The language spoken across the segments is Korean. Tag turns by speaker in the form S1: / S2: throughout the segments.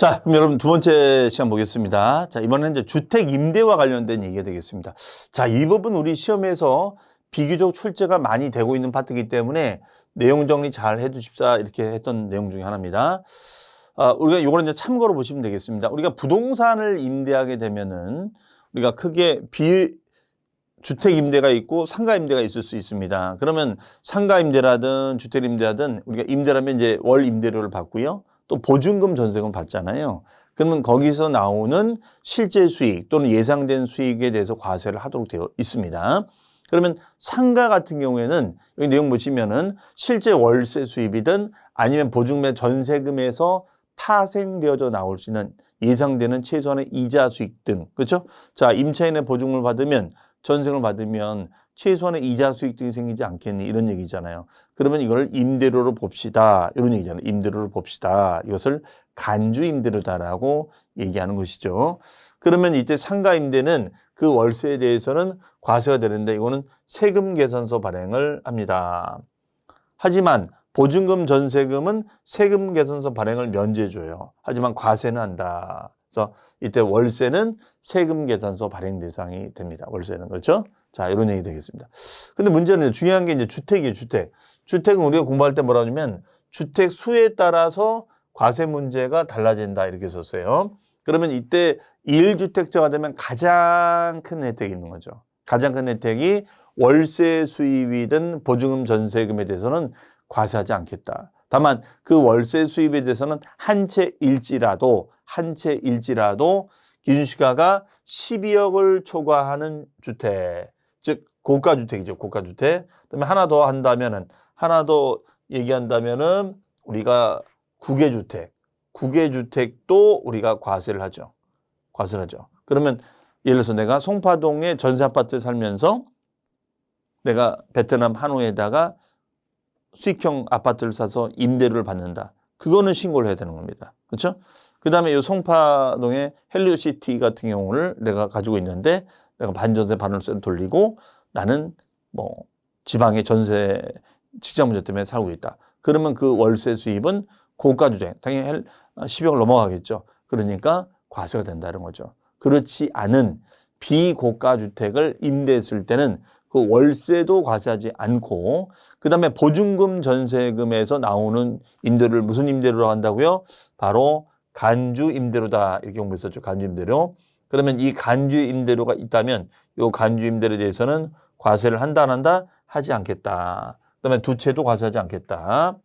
S1: 자, 그럼 여러분 두 번째 시간 보겠습니다. 자, 이번에는 이제 주택 임대와 관련된 얘기가 되겠습니다. 자, 이 부분 우리 시험에서 비교적 출제가 많이 되고 있는 파트이기 때문에 내용 정리 잘 해주십사 이렇게 했던 내용 중에 하나입니다. 아, 우리가 이거는 이제 참고로 보시면 되겠습니다. 우리가 부동산을 임대하게 되면은 우리가 크게 비 주택 임대가 있고 상가 임대가 있을 수 있습니다. 그러면 상가 임대라든 주택 임대하든 우리가 임대라면 이제 월 임대료를 받고요. 또 보증금 전세금 받잖아요. 그러면 거기서 나오는 실제 수익 또는 예상된 수익에 대해서 과세를 하도록 되어 있습니다. 그러면 상가 같은 경우에는 여기 내용 보시면은 실제 월세 수입이든 아니면 보증금 전세금에서 파생되어져 나올 수 있는 예상되는 최소한의 이자 수익 등 그렇죠? 자 임차인의 보증을 받으면 전세금을 받으면 최소한의 이자 수익 등이 생기지 않겠니 이런 얘기잖아요. 그러면 이걸 임대료로 봅시다 이런 얘기잖아요. 임대료로 봅시다. 이것을 간주 임대료다라고 얘기하는 것이죠. 그러면 이때 상가 임대는 그 월세에 대해서는 과세가 되는데 이거는 세금 계산서 발행을 합니다. 하지만 보증금 전세금은 세금 계산서 발행을 면제해 줘요. 하지만 과세는 한다. 그래서 이때 월세는 세금 계산서 발행 대상이 됩니다. 월세는 그렇죠? 자, 이런 얘기 되겠습니다. 근데 문제는 중요한 게 이제 주택이에요, 주택. 주택은 우리가 공부할 때 뭐라 하냐면 주택 수에 따라서 과세 문제가 달라진다 이렇게 썼어요. 그러면 이때 1주택자가 되면 가장 큰 혜택이 있는 거죠. 가장 큰 혜택이 월세 수입이든 보증금 전세금에 대해서는 과세하지 않겠다. 다만 그 월세 수입에 대해서는 한 채일지라도 한 채일지라도 기준시가가 12억을 초과하는 주택, 즉 고가 주택이죠. 고가 주택. 그다음에 하나 더 한다면은 하나 더 얘기한다면은 우리가 국외 주택, 국외 주택도 우리가 과세를 하죠. 과세를 하죠. 그러면 예를 들어서 내가 송파동에 전세 아파트에 살면서 내가 베트남 하노이에다가 수익형 아파트를 사서 임대료를 받는다. 그거는 신고를 해야 되는 겁니다. 그렇죠? 그다음에 이 송파동의 헬리오시티 같은 경우를 내가 가지고 있는데 내가 반전세 반월세를 돌리고 나는 뭐 지방의 전세 직장 문제 때문에 살고 있다. 그러면 그 월세 수입은 고가 주택 당연히 10억을 넘어가겠죠. 그러니까 과세가 된다는 거죠. 그렇지 않은 비고가 주택을 임대했을 때는 그 월세도 과세하지 않고 그다음에 보증금 전세금에서 나오는 임대료를 무슨 임대료로 한다고요? 바로 간주 임대료다 이렇게 공부했었죠. 간주 임대료. 그러면 이 간주 임대료가 있다면 이 간주 임대료에 대해서는 과세를 한다 안 한다 하지 않겠다. 그다음에 두 채도 과세하지 않겠다.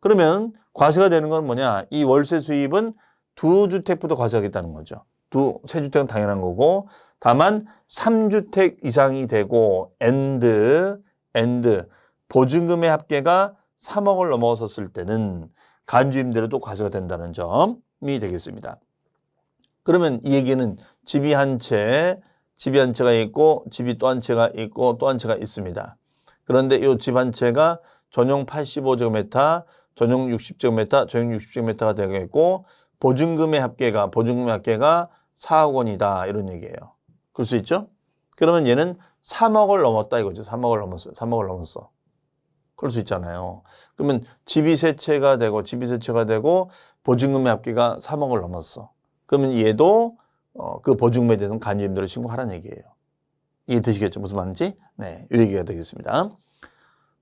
S1: 그러면 과세가 되는 건 뭐냐? 이 월세 수입은 두 주택부터 과세하겠다는 거죠. 두, 세 주택은 당연한 거고 다만 3주택 이상이 되고 엔드 엔드 보증금의 합계가 3억을 넘어섰을 때는 간주임대로도 과세가 된다는 점이 되겠습니다. 그러면 이 얘기는 집이 한 채, 집이 한 채가 있고 집이 또 한 채가 있고 또 한 채가 있습니다. 그런데 이 집 한 채가 전용 85제곱미터, 전용 60제곱미터, 전용 60제곱미터가 되겠고 보증금의 합계가 보증금의 합계가 4억 원이다 이런 얘기예요. 그럴 수 있죠? 그러면 얘는 3억을 넘었다 이거죠. 3억을 넘었어요. 3억을 넘었어. 그럴 수 있잖아요. 그러면 집이 세 채가 되고 집이 세 채가 되고 보증금의 합계가 3억을 넘었어. 그러면 얘도 어, 그 보증금에 대해서는 간주임대로 신고하라는 얘기예요. 이해되시겠죠? 무슨 말인지? 네, 이 얘기가 되겠습니다.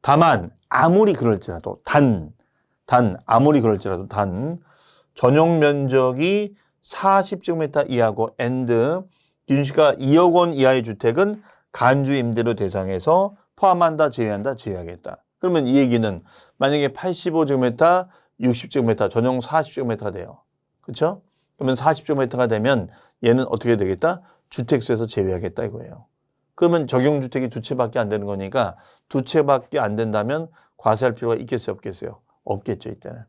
S1: 다만 아무리 그럴지라도 단, 단 아무리 그럴지라도 단 전용 면적이 40제곱미터 이하고 엔드 기준시가 2억 원 이하의 주택은 간주 임대료 대상에서 포함한다, 제외한다, 제외하겠다. 그러면 이 얘기는 만약에 85제곱미터, 60제곱미터, 전용 40제곱미터가 돼요. 그렇죠? 그러면 40제곱미터가 되면 얘는 어떻게 되겠다? 주택수에서 제외하겠다 이거예요. 그러면 적용주택이 두 채밖에 안 되는 거니까 두 채밖에 안 된다면 과세할 필요가 있겠어요, 없겠어요? 없겠죠, 이때는.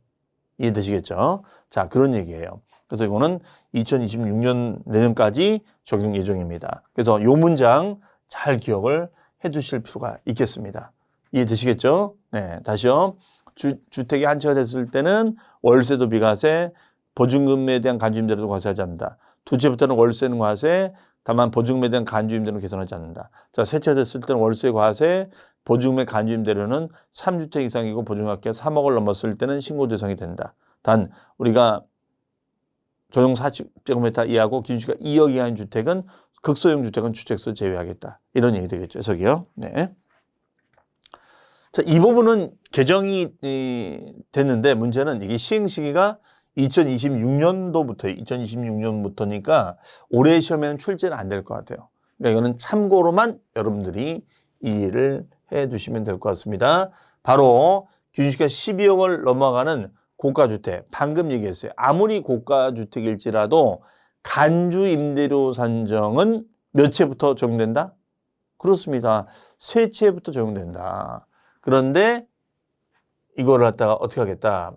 S1: 이해되시겠죠? 자, 그런 얘기예요. 그래서 이거는 2026년 내년까지 적용 예정입니다. 그래서 요 문장 잘 기억을 해 두실 필요가 있겠습니다. 이해되시겠죠? 네, 다시요. 주, 주택이 한 채가 됐을 때는 월세도 비과세, 보증금에 대한 간주임대료도 과세하지 않는다. 두 채부터는 월세는 과세, 다만 보증금에 대한 간주임대료는 계산하지 않는다. 자, 세채 됐을 때는 월세 과세, 보증금의 간주임대료는 3주택 이상이고 보증학계 3억을 넘었을 때는 신고 대상이 된다. 단 우리가 조용 40제곱미터 이하고 기준시가 2억 이하인 주택은 극소형 주택은 주택수 제외하겠다. 이런 얘기 되겠죠. 저기요. 네. 자, 이 부분은 개정이 이, 됐는데 문제는 이게 시행 시기가 2026년도부터 2026년부터니까 올해 시험에는 출제는 안 될 것 같아요. 그러니까 이거는 참고로만 여러분들이 이해를 해 주시면 될 것 같습니다. 바로 균시가 12억을 넘어가는 고가주택 방금 얘기했어요. 아무리 고가주택일지라도 간주 임대료 산정은 몇 채부터 적용된다? 그렇습니다. 세 채부터 적용된다. 그런데 이거를 갖다가 어떻게 하겠다?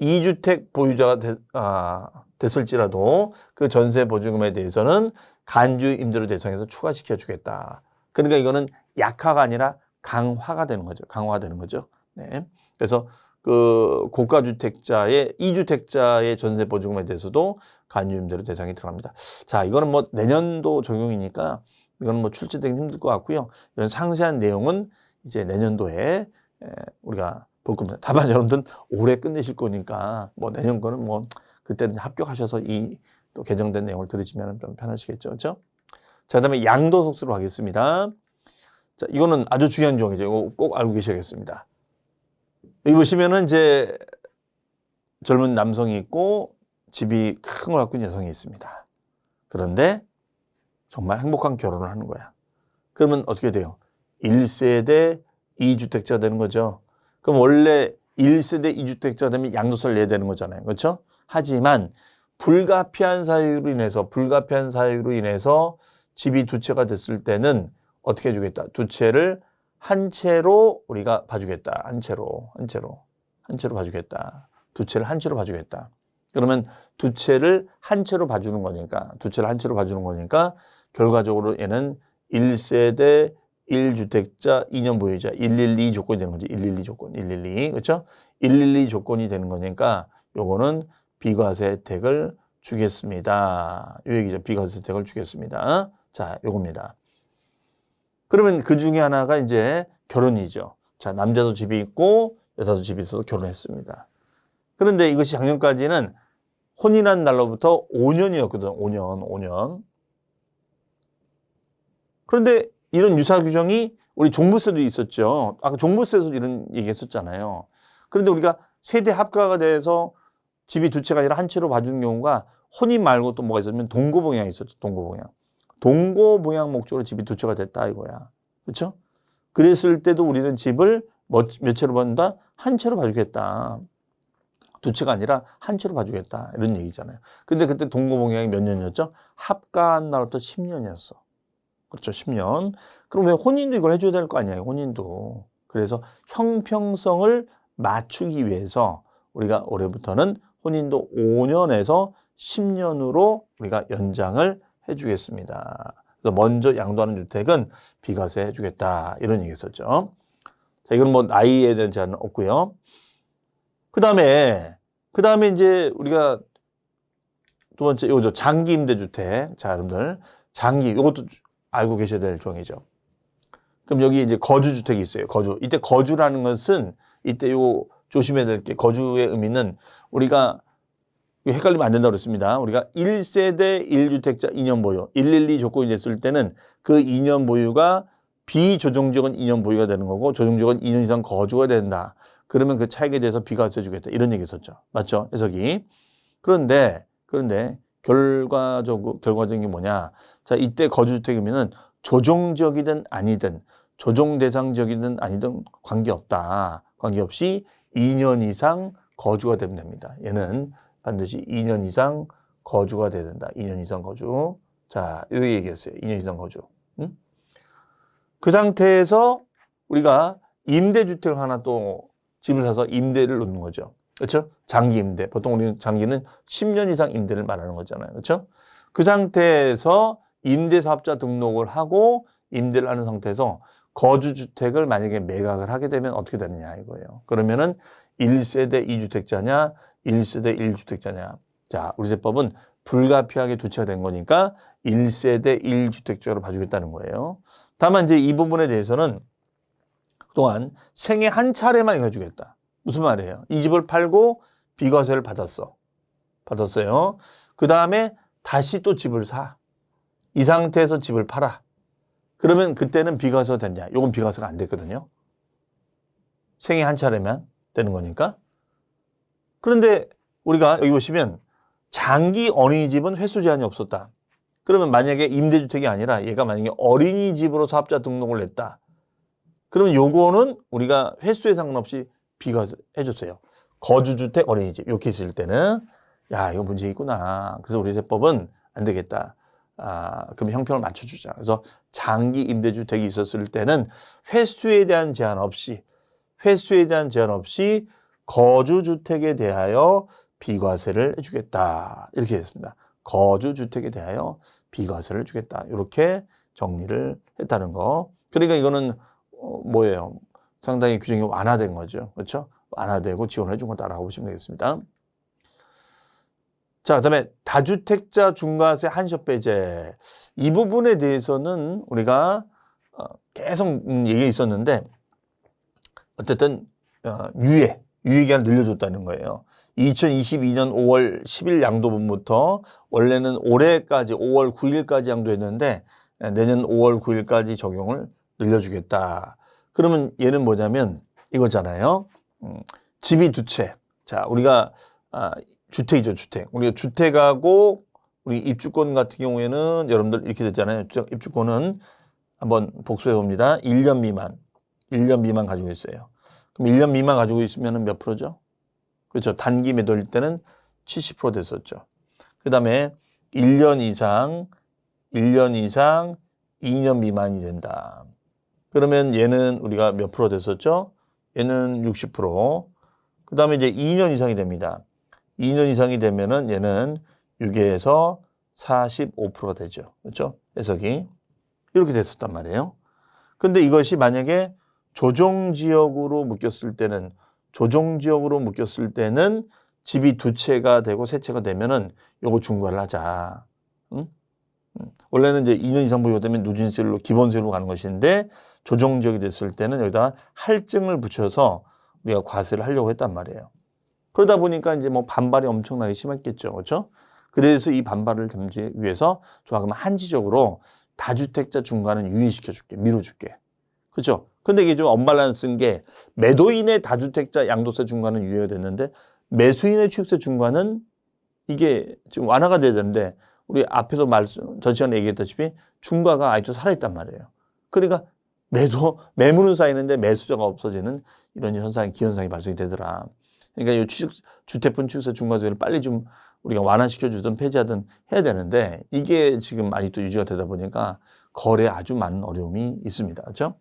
S1: 2주택 보유자가 됐, 아, 됐을지라도 그 전세 보증금에 대해서는 간주 임대료 대상에서 추가시켜 주겠다. 그러니까 이거는 약화가 아니라 강화가 되는 거죠. 강화가 되는 거죠. 네. 그래서 그 고가 주택자의 2주택자의 전세 보증금에 대해서도 간주 임대료 대상이 들어갑니다. 자, 이거는 뭐 내년도 적용이니까 이거는 뭐 출제되기 힘들 것 같고요. 이런 상세한 내용은 이제 내년도에 에, 우리가 볼 겁니다. 다만 여러분들 올해 끝내실 거니까 뭐 내년 거는 뭐 그때는 합격하셔서 이 또 개정된 내용을 들으시면 좀 편하시겠죠. 그렇죠? 자, 그다음에 양도속세로 하겠습니다. 자, 이거는 아주 중요한 종이죠. 이거 꼭 알고 계셔야겠습니다. 여기 보시면은 이제 젊은 남성이 있고 집이 큰 걸 갖고 있는 여성이 있습니다. 그런데 정말 행복한 결혼을 하는 거야. 그러면 어떻게 돼요? 1세대 2주택자 되는 거죠. 그럼 원래 1세대 2주택자 되면 양도세를 내야 되는 거잖아요. 그렇죠? 하지만 불가피한 사유로 인해서 불가피한 사유로 인해서 집이 두 채가 됐을 때는 어떻게 해주겠다? 두 채를 한 채로 우리가 봐주겠다. 한 채로, 한 채로, 한 채로 봐주겠다. 두 채를 한 채로 봐주겠다. 그러면 두 채를 한 채로 봐주는 거니까, 두 채를 한 채로 봐주는 거니까, 결과적으로 얘는 1세대 1주택자 2년 보유자 112 조건이 되는 거죠. 112 조건, 112. 그렇죠? 112 조건이 되는 거니까 요거는 비과세 혜택을 주겠습니다. 요 얘기죠. 비과세 혜택을 주겠습니다. 자, 요겁니다. 그러면 그 중에 하나가 이제 결혼이죠. 자, 남자도 집이 있고 여자도 집이 있어서 결혼했습니다. 그런데 이것이 작년까지는 혼인한 날로부터 5년이었거든. 5년, 5년. 그런데 이런 유사 규정이 우리 종부세도 있었죠. 아까 종부세에서 이런 얘기 했었잖아요. 그런데 우리가 세대 합가가 돼서 집이 두 채가 아니라 한 채로 봐주는 경우가 혼인 말고 또 뭐가 있었냐면 동거봉양이 있었죠. 동거봉양. 동거봉양 목적으로 집이 두 채가 됐다 이거야. 그렇죠? 그랬을 때도 우리는 집을 몇, 몇 채로 받는다? 한 채로 봐주겠다. 두 채가 아니라 한 채로 봐주겠다. 이런 얘기잖아요. 근데 그때 동거봉양이 몇 년이었죠? 합가한 날부터 10년이었어. 그렇죠. 10년. 그럼 왜 혼인도 이걸 해줘야 될 거 아니에요. 혼인도. 그래서 형평성을 맞추기 위해서 우리가 올해부터는 혼인도 5년에서 10년으로 우리가 연장을 해주겠습니다. 그래서 먼저 양도하는 주택은 비과세 해주겠다. 이런 얘기 했었죠. 자, 이건 뭐 나이에 대한 제한은 없고요. 그 다음에, 그 다음에 이제 우리가 두 번째, 요거죠. 장기 임대주택. 자, 여러분들. 장기, 요것도 알고 계셔야 될 종이죠. 그럼 여기 이제 거주주택이 있어요. 거주. 이때 거주라는 것은 이때 요 조심해야 될 게 거주의 의미는 우리가 헷갈리면 안 된다고 그랬습니다. 우리가 1세대 1주택자 2년 보유, 112 조건이 됐을 때는 그 2년 보유가 비조정적은 2년 보유가 되는 거고 조정적은 2년 이상 거주가 된다. 그러면 그 차익에 대해서 비과세 주겠다. 이런 얘기 있었죠. 맞죠? 해석이. 그런데 그런데 결과적 결과적인 게 뭐냐? 자, 이때 거주주택이면은 조정적이든 아니든 조정 대상적이든 아니든 관계없다. 관계없이 2년 이상 거주가 되면 됩니다. 얘는 반드시 2년 이상 거주가 돼야 된다. 2년 이상 거주. 자, 이 얘기했어요. 2년 이상 거주. 응? 그 상태에서 우리가 임대주택을 하나 또 집을 사서 임대를 놓는 거죠. 그렇죠? 장기 임대. 보통 우리는 장기는 10년 이상 임대를 말하는 거잖아요. 그렇죠? 그 상태에서 임대사업자 등록을 하고 임대를 하는 상태에서 거주주택을 만약에 매각을 하게 되면 어떻게 되느냐 이거예요. 그러면은 1세대 2주택자냐, 1세대 1주택자냐. 자, 우리 세법은 불가피하게 두 채가 된 거니까 1세대 1주택자로 봐주겠다는 거예요. 다만 이제 이 부분에 대해서는 그동안 생애 한 차례만 해주겠다. 무슨 말이에요? 이 집을 팔고 비과세를 받았어. 받았어요. 그 다음에 다시 또 집을 사. 이 상태에서 집을 팔아. 그러면 그때는 비과세가 됐냐? 요건 비과세가 안 됐거든요. 생애 한 차례면 되는 거니까. 그런데 우리가 여기 보시면 장기 어린이집은 횟수 제한이 없었다. 그러면 만약에 임대주택이 아니라 얘가 만약에 어린이집으로 사업자 등록을 냈다. 그러면 요거는 우리가 횟수에 상관없이 비과세 해줬어요. 거주주택 어린이집 이렇게 있을 때는 야 이거 문제 있구나. 그래서 우리 세법은 안 되겠다. 아 그럼 형평을 맞춰주자. 그래서 장기 임대주택이 있었을 때는 횟수에 대한 제한 없이 횟수에 대한 제한 없이 거주주택에 대하여 비과세를 해주겠다. 이렇게 됐습니다. 거주주택에 대하여 비과세를 주겠다. 이렇게 정리를 했다는 거. 그러니까 이거는 어, 뭐예요? 상당히 규정이 완화된 거죠. 그렇죠? 완화되고 지원해 준 거다라고 보시면 되겠습니다. 자, 그다음에 다주택자 중과세 한시업 배제 이 부분에 대해서는 우리가 어, 계속 음, 얘기 있었는데 어쨌든 어, 유예 유예 기간 늘려줬다는 거예요. 2022년 5월 10일 양도분부터 원래는 올해까지 5월 9일까지 양도했는데 내년 5월 9일까지 적용을 늘려주겠다. 그러면 얘는 뭐냐면 이거잖아요. 음, 집이 두 채. 자, 우리가 아, 주택이죠, 주택. 우리가 주택하고 우리 입주권 같은 경우에는 여러분들 이렇게 됐잖아요. 입주권은 한번 복수해 봅니다. 1년 미만. 1년 미만 가지고 있어요. 그럼 1년 미만 가지고 있으면 몇 프로죠? 그렇죠. 단기 매도일 때는 70% 됐었죠. 그 다음에 1년 이상, 1년 이상, 2년 미만이 된다. 그러면 얘는 우리가 몇 프로 됐었죠? 얘는 60%. 그 다음에 이제 2년 이상이 됩니다. 2년 이상이 되면은 얘는 6에서 45%가 되죠. 그렇죠? 해석이. 이렇게 됐었단 말이에요. 근데 이것이 만약에 조정 지역으로 묶였을 때는 조정 지역으로 묶였을 때는 집이 두 채가 되고 세 채가 되면은 요거 중과를 하자. 응? 음. 원래는 이제 2년 이상 보유가 되면 누진세율로 기본세율로 가는 것인데 조정 지역이 됐을 때는 여기다 할증을 붙여서 우리가 과세를 하려고 했단 말이에요. 그러다 보니까 이제 뭐 반발이 엄청나게 심했겠죠. 그렇죠? 그래서 이 반발을 잠재기 위해서 좋아 그러면 한지적으로 다주택자 중과는 유예시켜 줄게. 미뤄 줄게. 그렇죠? 근데 이게 좀 언밸런스인 게 매도인의 다주택자 양도세 중과는 유예가 됐는데 매수인의 취득세 중과는 이게 지금 완화가 돼야 되는데 우리 앞에서 말씀 전 시간에 얘기했다시피 중과가 아직도 살아있단 말이에요. 그러니까 매도 매물은 쌓이는데 매수자가 없어지는 이런 현상이 기현상이 발생이 되더라. 그러니까 이 취득 주택분 취득세 중과세를 빨리 좀 우리가 완화시켜 주든 폐지하든 해야 되는데 이게 지금 아직도 유지가 되다 보니까 거래에 아주 많은 어려움이 있습니다. 그렇죠?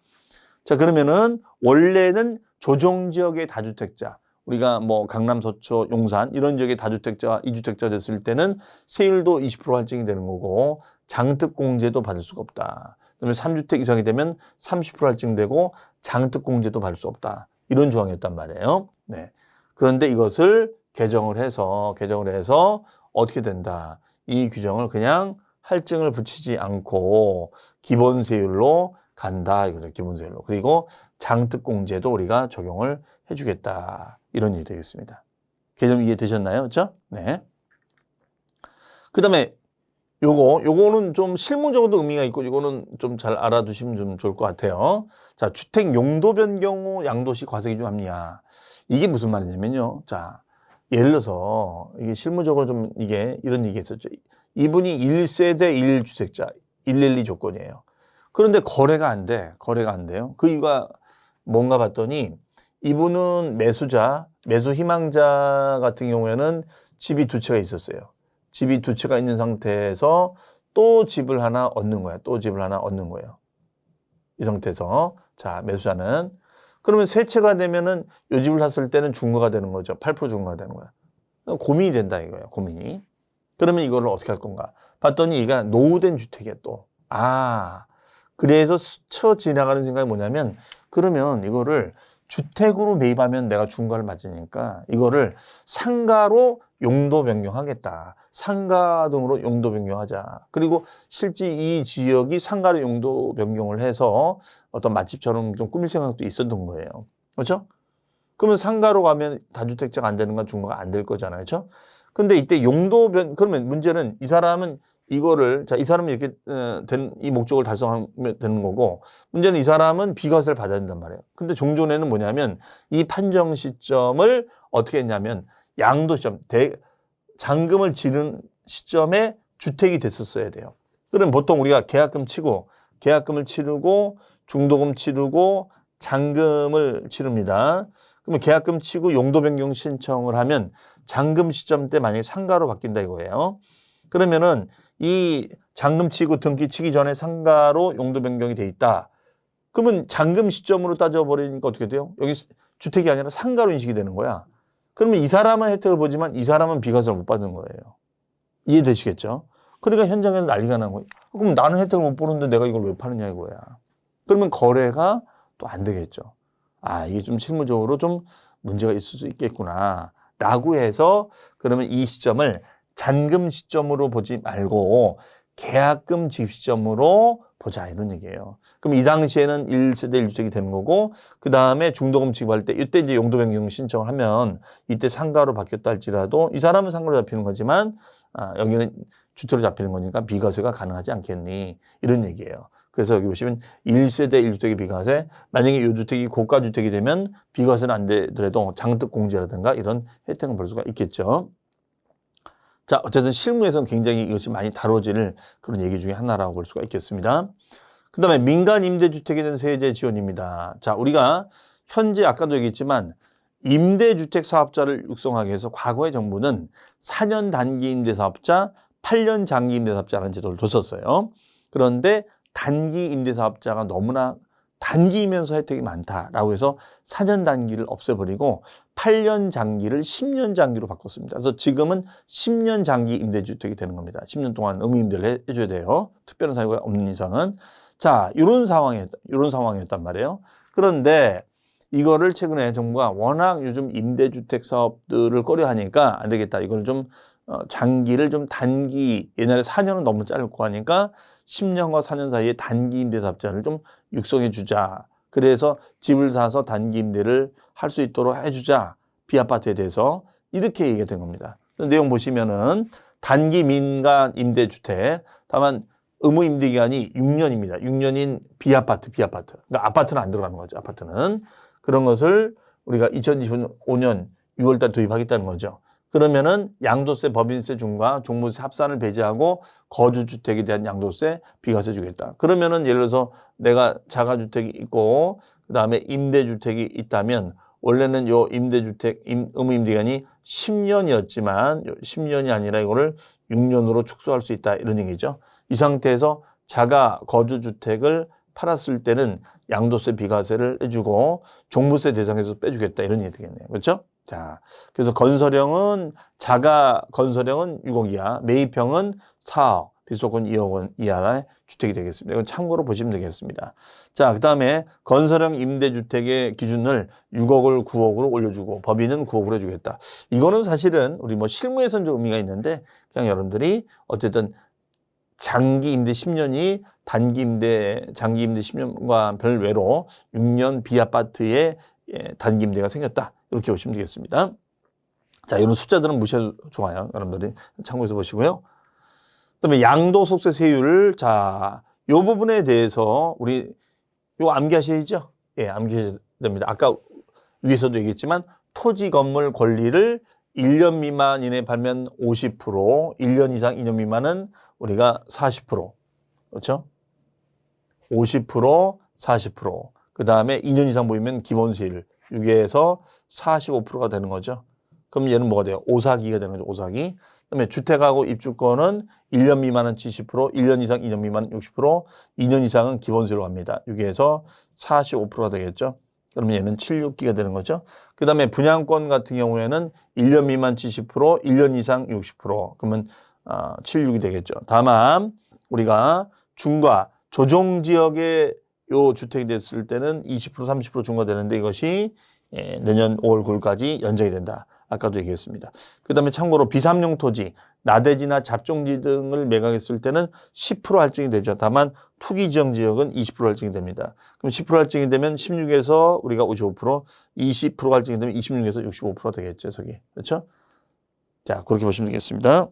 S1: 자, 그러면은 원래는 조정 지역의 다주택자 우리가 뭐 강남, 서초, 용산 이런 지역의 다주택자, 이주택자 됐을 때는 세율도 20% 할증이 되는 거고 장특 공제도 받을 수가 없다. 그다음에 3주택 이상이 되면 30% 할증되고 장특 공제도 받을 수 없다. 이런 조항이었단 말이에요. 네. 그런데 이것을 개정을 해서 개정을 해서 어떻게 된다. 이 규정을 그냥 할증을 붙이지 않고 기본 세율로 간다 이거죠 기본 세율로 그리고 장특공제도 우리가 적용을 해주겠다 이런 일이 되겠습니다. 개념 이해되셨나요? 그렇죠? 네. 그다음에 요거 요거는 좀 실무적으로도 의미가 있고 이거는 좀 잘 알아두시면 좀 좋을 것 같아요. 자 주택 용도 변경 후 양도시 과세 기준 합리화 이게 무슨 말이냐면요. 자 예를 들어서 이게 실무적으로 좀 이게 이런 얘기 했었죠. 이분이 1세대 1주택자 112 조건이에요. 그런데 거래가 안 돼. 거래가 안 돼요. 그 이유가 뭔가 봤더니 이분은 매수자, 매수 희망자 같은 경우에는 집이 두 채가 있었어요. 집이 두 채가 있는 상태에서 또 집을 하나 얻는 거야. 또 집을 하나 얻는 거예요. 이 상태에서. 자, 매수자는. 그러면 세 채가 되면은 요 집을 샀을 때는 중과가 되는 거죠. 8% 중과가 되는 거야. 고민이 된다 이거예요. 고민이. 그러면 이거를 어떻게 할 건가? 봤더니 이가 노후된 주택이야 또. 아, 그래서 스쳐 지나가는 생각이 뭐냐면 그러면 이거를 주택으로 매입하면 내가 중과를 맞으니까 이거를 상가로 용도 변경하겠다. 상가 등으로 용도 변경하자. 그리고 실제 이 지역이 상가로 용도 변경을 해서 어떤 맛집처럼 좀 꾸밀 생각도 있었던 거예요. 그렇죠? 그러면 상가로 가면 다주택자가 안 되는 건 중과가 안 될 거잖아요. 그렇죠? 근데 이때 용도 변 그러면 문제는 이 사람은 이거를 자 이 사람은 이렇게 어, 된이 목적을 달성하면 되는 거고 문제는 이 사람은 비과세를 받아야 된단 말이에요. 근데 종전에는 뭐냐면 이 판정 시점을 어떻게 했냐면 양도 시점 대 잔금을 지른 시점에 주택이 됐었어야 돼요. 그럼 보통 우리가 계약금 치고 계약금을 치르고 중도금 치르고 잔금을 치릅니다. 그러면 계약금 치고 용도 변경 신청을 하면 잔금 시점 때 만약에 상가로 바뀐다 이거예요. 그러면은 이 잔금 치고 등기 치기 전에 상가로 용도 변경이 돼 있다. 그러면 잔금 시점으로 따져버리니까 어떻게 돼요? 여기 주택이 아니라 상가로 인식이 되는 거야. 그러면 이 사람은 혜택을 보지만 이 사람은 비과세를 못 받는 거예요. 이해되시겠죠? 그러니까 현장에서 난리가 난 거예요. 그럼 나는 혜택을 못 보는데 내가 이걸 왜 파느냐 이거야. 그러면 거래가 또 안 되겠죠. 아, 이게 좀 실무적으로 좀 문제가 있을 수 있겠구나. 라고 해서 그러면 이 시점을 잔금 시점으로 보지 말고 계약금 지급 시점으로 보자 이런 얘기예요. 그럼 이 당시에는 1세대 1주택이 되는 거고 그 다음에 중도금 지급할 때 이때 이제 용도 변경 신청을 하면 이때 상가로 바뀌었다 할지라도 이 사람은 상가로 잡히는 거지만 아, 여기는 주택으로 잡히는 거니까 비과세가 가능하지 않겠니 이런 얘기예요. 그래서 여기 보시면 1세대 1주택의 비과세 만약에 이 주택이 고가 주택이 되면 비과세는 안 되더라도 장득 공제라든가 이런 혜택을 볼 수가 있겠죠. 자, 어쨌든 실무에서는 굉장히 이것이 많이 다뤄질 그런 얘기 중에 하나라고 볼 수가 있겠습니다. 그 다음에 민간 임대주택에 대한 세제 지원입니다. 자, 우리가 현재 아까도 얘기했지만 임대주택 사업자를 육성하기 위해서 과거의 정부는 4년 단기 임대 사업자, 8년 장기 임대 사업자라는 제도를 뒀었어요. 그런데 단기 임대 사업자가 너무나 단기이면서 혜택이 많다라고 해서 4년 단기를 없애버리고 8년 장기를 10년 장기로 바꿨습니다. 그래서 지금은 10년 장기 임대주택이 되는 겁니다. 10년 동안 의무 임대를 해줘야 돼요. 특별한 사유가 없는 이상은. 자, 이런 상황이, 이런 상황이었단 말이에요. 그런데 이거를 최근에 정부가 워낙 요즘 임대주택 사업들을 꺼려 하니까 안 되겠다. 이걸 좀 어, 장기를 좀 단기, 옛날에 4년은 너무 짧고 하니까 10년과 4년 사이에 단기 임대 사업자를 좀 육성해 주자. 그래서 집을 사서 단기 임대를 할 수 있도록 해 주자. 비아파트에 대해서 이렇게 얘기가 된 겁니다. 내용 보시면은 단기 민간 임대 주택 다만 의무 임대 기간이 6년입니다. 6년인 비아파트, 비아파트. 그러니까 아파트는 안 들어가는 거죠. 아파트는 그런 것을 우리가 2025년 6월달 도입하겠다는 거죠. 그러면은 양도세, 법인세 중과 종부세 합산을 배제하고 거주주택에 대한 양도세 비과세 주겠다. 그러면은 예를 들어서 내가 자가주택이 있고 그다음에 임대주택이 있다면 원래는 요 임대주택 임, 의무 임대기간이 10년이었지만 10년이 아니라 이거를 6년으로 축소할 수 있다 이런 얘기죠. 이 상태에서 자가 거주주택을 팔았을 때는 양도세 비과세를 해주고 종부세 대상에서 빼주겠다 이런 얘기 되겠네요. 그렇죠? 자, 그래서 건설형은 자가 건설형은 6억 이하, 매입형은 4억, 비소권 2억 원 이하의 주택이 되겠습니다. 이건 참고로 보시면 되겠습니다. 자, 그 다음에 건설형 임대주택의 기준을 6억을 9억으로 올려주고 법인은 9억으로 해주겠다. 이거는 사실은 우리 뭐 실무에선 좀 의미가 있는데 그냥 여러분들이 어쨌든 장기 임대 10년이 단기 임대, 장기 임대 10년과 별외로 6년 비아파트의 예, 단기 임대가 생겼다. 이렇게 보시면 되겠습니다. 자, 이런 숫자들은 무시해도 좋아요. 여러분들이 참고해서 보시고요. 그 다음에 양도소득세 세율을 자, 요 부분에 대해서 우리 요 암기하셔야죠. 예, 암기하셔야 됩니다. 아까 위에서도 얘기했지만 토지 건물 권리를 1년 미만 이내 팔면 50%, 1년 이상 2년 미만은 우리가 40%. 그렇죠? 50%, 40%. 그 다음에 2년 이상 보이면 기본 세율 6에서 45%가 되는 거죠. 그럼 얘는 뭐가 돼요? 오사기가 되는 거죠. 오사기. 그다음에 주택하고 입주권은 1년 미만은 70%, 1년 이상 2년 미만은 60%, 2년 이상은 기본세로 갑니다. 6에서 45%가 되겠죠. 그러면 얘는 76기가 되는 거죠. 그 다음에 분양권 같은 경우에는 1년 미만 70%, 1년 이상 60%. 그러면 어, 76이 되겠죠. 다만 우리가 중과 조정 지역의 요 주택이 됐을 때는 20% 30% 중과되는데 이것이 예, 내년 5월 9일까지 연장이 된다. 아까도 얘기했습니다. 그 다음에 참고로 비삼용 토지, 나대지나 잡종지 등을 매각했을 때는 10% 할증이 되죠. 다만 투기 지정 지역은 20% 할증이 됩니다. 그럼 10% 할증이 되면 16에서 우리가 55%, 20% 할증이 되면 26에서 65% 되겠죠. 저기. 그렇죠? 자, 그렇게 보시면 되겠습니다.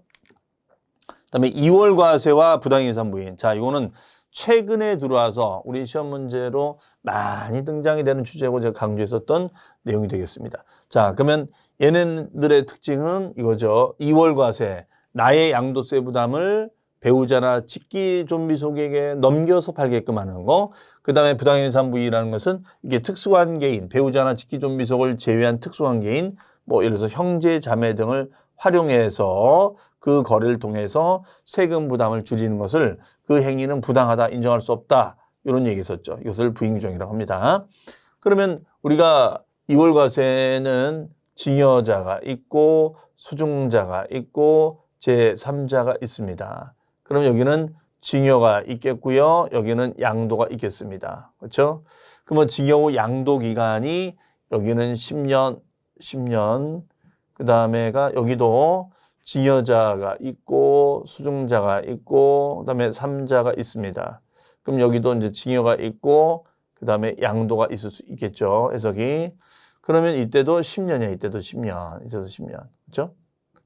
S1: 그다음에 2월 과세와 부당이산 부인. 자, 이거는 최근에 들어와서 우리 시험 문제로 많이 등장이 되는 주제고 제가 강조했었던 내용이 되겠습니다. 자, 그러면 얘네들의 특징은 이거죠. 2월 과세. 나의 양도세 부담을 배우자나 직기 좀비 속에게 넘겨서 팔게끔 하는 거. 그 다음에 부당해산 부위라는 것은 이게 특수한 개인, 배우자나 직기 좀비 속을 제외한 특수한 개인, 뭐 예를 들어서 형제, 자매 등을 활용해서 그 거래를 통해서 세금 부담을 줄이는 것을 그 행위는 부당하다, 인정할 수 없다. 이런 얘기 있었죠. 이것을 부인규정이라고 합니다. 그러면 우리가 2월 과세는 증여자가 있고 수중자가 있고 제3자가 있습니다. 그럼 여기는 증여가 있겠고요. 여기는 양도가 있겠습니다. 그렇죠? 그러면 증여 후 양도 기간이 여기는 10년, 10년. 그 다음에가 여기도 증여자가 있고 수중자가 있고 그 다음에 삼자가 있습니다. 그럼 여기도 이제 증여가 있고 그 다음에 양도가 있을 수 있겠죠. 해석이. 그러면 이때도 10년이야. 이때도 10년. 이때도 10년. 그렇죠?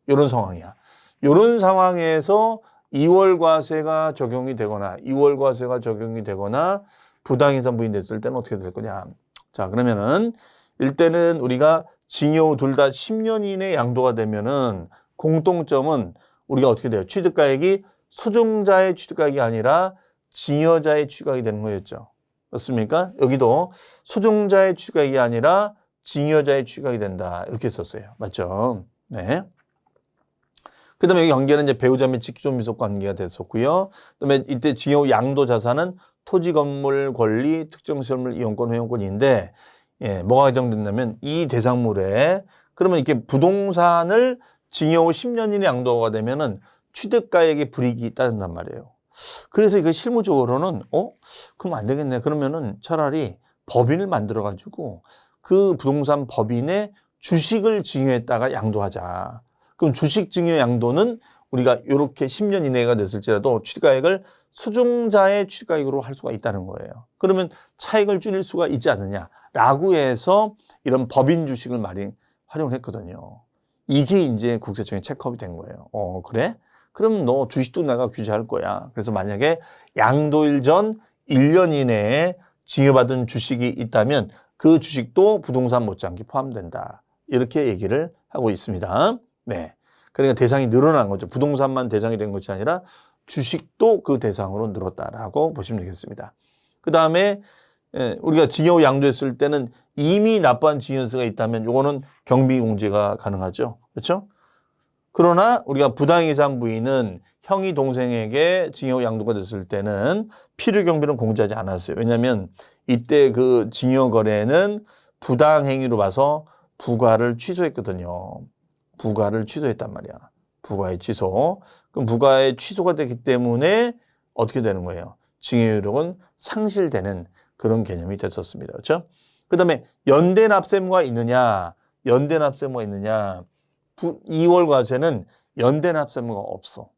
S1: 이런 상황이야. 이런 상황에서 2월 과세가 적용이 되거나 2월 과세가 적용이 되거나 부당이산 부인됐을 때는 어떻게 될 거냐. 자, 그러면은 일때는 우리가 징여 둘다 10년 이내 양도가 되면은 공통점은 우리가 어떻게 돼요? 취득가액이 수중자의 취득가액이 아니라 징여자의 취득가액이 되는 거였죠. 맞습니까? 여기도 수중자의 취득가액이 아니라 징여자의 취득가액이 된다. 이렇게 썼어요. 맞죠? 네. 그 다음에 여기 관계는 이제 배우자 및 직기존미속 관계가 됐었고요. 그 다음에 이때 징여 양도 자산은 토지, 건물, 권리, 특정 시설물 이용권, 회용권인데, 예, 뭐가 개정된다면 이 대상물에 그러면 이렇게 부동산을 후 10년 이내 양도가 되면은 취득가액의 불이익이 따른단 말이에요. 그래서 이거 실무적으로는 어? 그럼 안 되겠네. 그러면은 차라리 법인을 만들어 가지고 그 부동산 법인의 주식을 증여했다가 양도하자. 그럼 주식 증여 양도는 우리가 이렇게 10년 이내가 됐을지라도 취득가액을 수중자의 취득가액으로 할 수가 있다는 거예요. 그러면 차익을 줄일 수가 있지 않느냐 라고 해서 이런 법인 주식을 많이 활용을 했거든요. 이게 이제 국세청의 체크업이 된 거예요. 어, 그래? 그럼 너 주식도 내가 규제할 거야. 그래서 만약에 양도일 전 1년 이내에 증여받은 주식이 있다면 그 주식도 부동산 못지않게 포함된다. 이렇게 얘기를 하고 있습니다. 네. 그러니까 대상이 늘어난 거죠. 부동산만 대상이 된 것이 아니라 주식도 그 대상으로 늘었다라고 보시면 되겠습니다. 그 다음에 예, 우리가 증여 후 양도했을 때는 이미 납부한 증여세가 있다면 요거는 경비공제가 가능하죠. 그렇죠? 그러나 우리가 부당이산 부인은 형이 동생에게 증여 후 양도가 됐을 때는 필요 경비는 공제하지 않았어요. 왜냐하면 이때 그 증여 거래는 부당 행위로 봐서 부과를 취소했거든요. 부과를 취소했단 말이야. 부과의 취소. 그럼 부과의 취소가 됐기 때문에 어떻게 되는 거예요? 증여율은 상실되는 그런 개념이 됐었습니다. 그렇죠? 그 다음에 연대 납세무가 있느냐? 연대 납세무가 있느냐? 부, 2월 과세는 연대 납세무가 없어.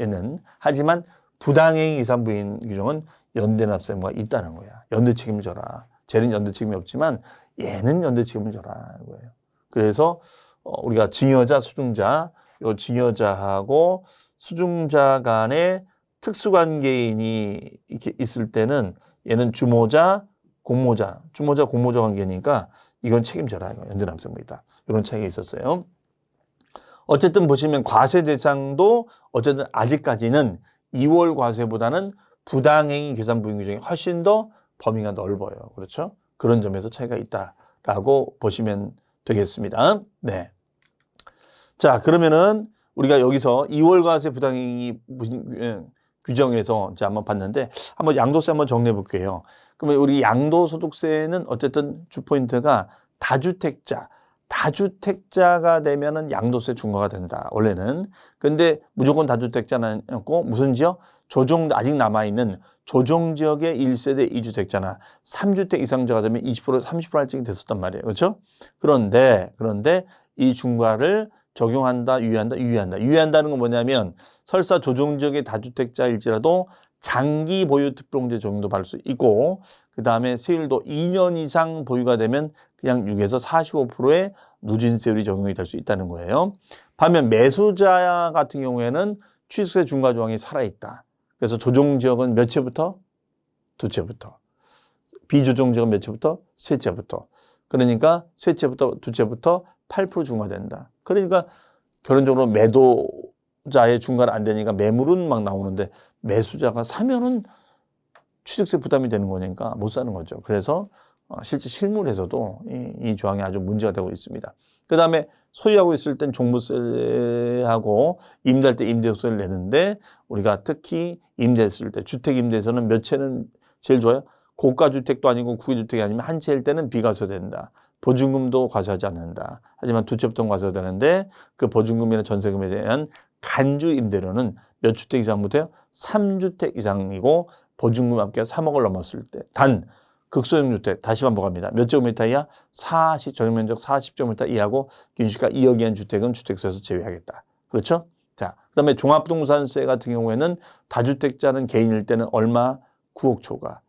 S1: 얘는 하지만 부당행위 이상 부인 규정은 연대 납세무가 있다는 거야. 연대 책임을 져라. 쟤는 연대 책임이 없지만 얘는 연대 책임을 져라 거예요. 그래서 어, 우리가 증여자, 수중자, 요 증여자하고 수중자 간의 특수관계인이 이렇게 있을 때는 얘는 주모자, 공모자, 주모자, 공모자 관계니까 이건 책임져라. 이거 연대남성물이다. 이런 차이가 있었어요. 어쨌든 보시면 과세 대상도 어쨌든 아직까지는 2월 과세보다는 부당행위 계산 부인 규정이 훨씬 더 범위가 넓어요. 그렇죠? 그런 점에서 차이가 있다라고 보시면 되겠습니다. 네. 자, 그러면은 우리가 여기서 2월 과세 부당행위 규정에서 이제 한번 봤는데 한번 양도세 한번 정리해 볼게요. 그러면 우리 양도소득세는 어쨌든 주 포인트가 다주택자, 다주택자가 되면은 양도세 중과가 된다. 원래는. 근데 무조건 다주택자는 없고 무슨 지역? 조정 아직 남아 있는 조정 지역의 1세대 2주택자나 3주택 이상자가 되면 20% 30% 할증이 됐었단 말이에요. 그렇죠? 그런데 그런데 이 중과를 적용한다, 유예한다, 유예한다. 유예한다는 건 뭐냐면 설사 조정 지역의 다주택자일지라도 장기 보유 특별공제 적용도 받을 수 있고 그 다음에 세율도 2년 이상 보유가 되면 그냥 6에서 45%의 누진세율이 적용이 될 수 있다는 거예요. 반면 매수자 같은 경우에는 취득세 중과 조항이 살아있다. 그래서 조정 지역은 몇 채부터? 두 채부터. 비조정 지역은 몇 채부터? 세 채부터. 그러니까 세 채부터 두 채부터 8% 중과된다. 그러니까 결론적으로 매도자의 중과는 안 되니까 매물은 막 나오는데 매수자가 사면은 취득세 부담이 되는 거니까 못 사는 거죠. 그래서 어, 실제 실물에서도 이, 이 조항이 아주 문제가 되고 있습니다. 그 다음에 소유하고 있을 땐 종부세하고 임대할 때 임대소세를 내는데 우리가 특히 임대했을 때 주택 임대에서는 몇 채는 제일 좋아요? 고가 주택도 아니고 구기주택이 아니면 한 채일 때는 비과세 된다. 보증금도 과세하지 않는다. 하지만 두 채부터 과세되는데 그 보증금이나 전세금에 대한 간주 임대료는 몇 주택 이상부터요? 3주택 이상이고 보증금 합계 3억을 넘었을 때 단 극소형 주택 다시 반복합니다. 몇 제곱미터 이하? 40 전용 면적 40제곱미터 이하고 기준시가 2억 이한 주택은 주택수에서 제외하겠다. 그렇죠? 자, 그다음에 종합부동산세 같은 경우에는 다주택자는 개인일 때는 얼마? 9억 초과.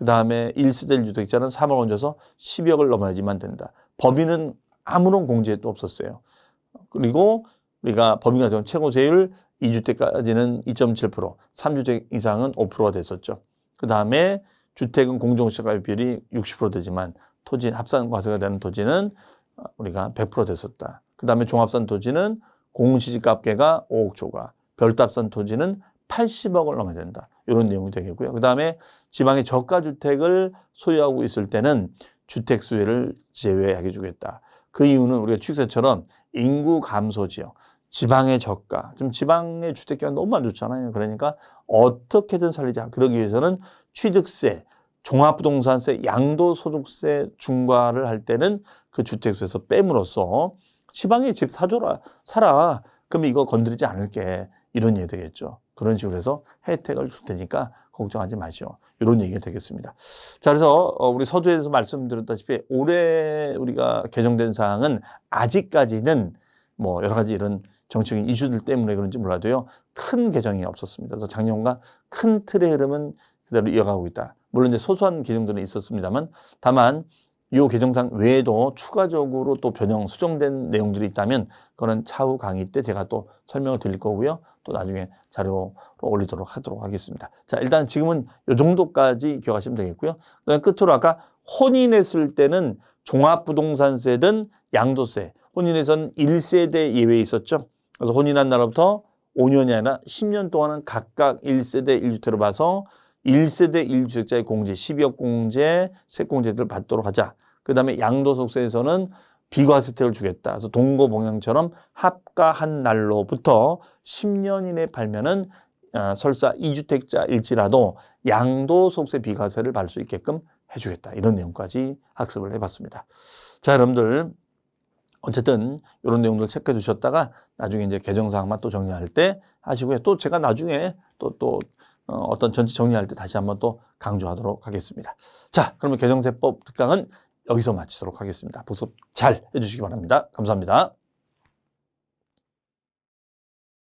S1: 그 다음에 1세대 1주택자는 3억 얹어서 10억을 넘어야지만 된다. 법인은 아무런 공제도 없었어요. 그리고 우리가 법인 경우 최고 세율 2주택까지는 2.7%, 3주택 이상은 5%가 됐었죠. 그 다음에 주택은 공정시가 비율이 60% 되지만 토지 합산 과세가 되는 토지는 우리가 100% 됐었다. 그 다음에 종합산 토지는 공시지가계가 5억 초과, 별도합산 토지는 80억을 넘어야 된다. 이런 내용이 되겠고요. 그 다음에 지방의 저가 주택을 소유하고 있을 때는 주택 수혜를 제외하게 주겠다. 그 이유는 우리가 취득세처럼 인구 감소 지역, 지방의 저가, 좀 지방의 주택가가 너무 안 좋잖아요. 그러니까 어떻게든 살리자. 그러기 위해서는 취득세, 종합부동산세, 양도소득세 중과를 할 때는 그 주택수에서 뺨으로써 지방에 집 사줘라, 살아. 그럼 이거 건드리지 않을게. 이런 얘기 되겠죠. 그런 식으로 해서 혜택을 줄 테니까 걱정하지 마시오. 이런 얘기가 되겠습니다. 자, 그래서 어, 우리 서두에 서 말씀드렸다시피 올해 우리가 개정된 사항은 아직까지는 뭐 여러 가지 이런 정치적인 이슈들 때문에 그런지 몰라도요. 큰 개정이 없었습니다. 그래서 작년과 큰 틀의 흐름은 그대로 이어가고 있다. 물론 이제 소소한 개정들은 있었습니다만 다만 이 개정상 외에도 추가적으로 또 변형 수정된 내용들이 있다면 그거는 차후 강의 때 제가 또 설명을 드릴 거고요. 또 나중에 자료로 올리도록 하도록 하겠습니다. 자, 일단 지금은 이 정도까지 기억하시면 되겠고요. 그다음에 끝으로 아까 혼인했을 때는 종합부동산세든 양도세, 혼인에서는 1세대 예외 있었죠. 그래서 혼인한 날부터 5년이 아니라 10년 동안은 각각 1세대 1주택으로 봐서 1세대 1주택자의 공제, 12억 공제, 세공제들을 받도록 하자. 그 다음에 양도소득세에서는 비과세 혜택을 주겠다. 그래서 동거봉양처럼 합가한 날로부터 10년 이내 팔면은 어, 설사 2주택자일지라도 양도소득세 비과세를 받을 수 있게끔 해주겠다. 이런 내용까지 학습을 해봤습니다. 자, 여러분들 어쨌든 이런 내용들 체크해 두셨다가 나중에 이제 개정사항만 또 정리할 때 하시고요. 또 제가 나중에 또, 또 어, 어떤 전체 정리할 때 다시 한번 또 강조하도록 하겠습니다. 자, 그러면 개정세법 특강은 여기서 마치도록 하겠습니다. 복습 잘 해주시기 바랍니다. 감사합니다.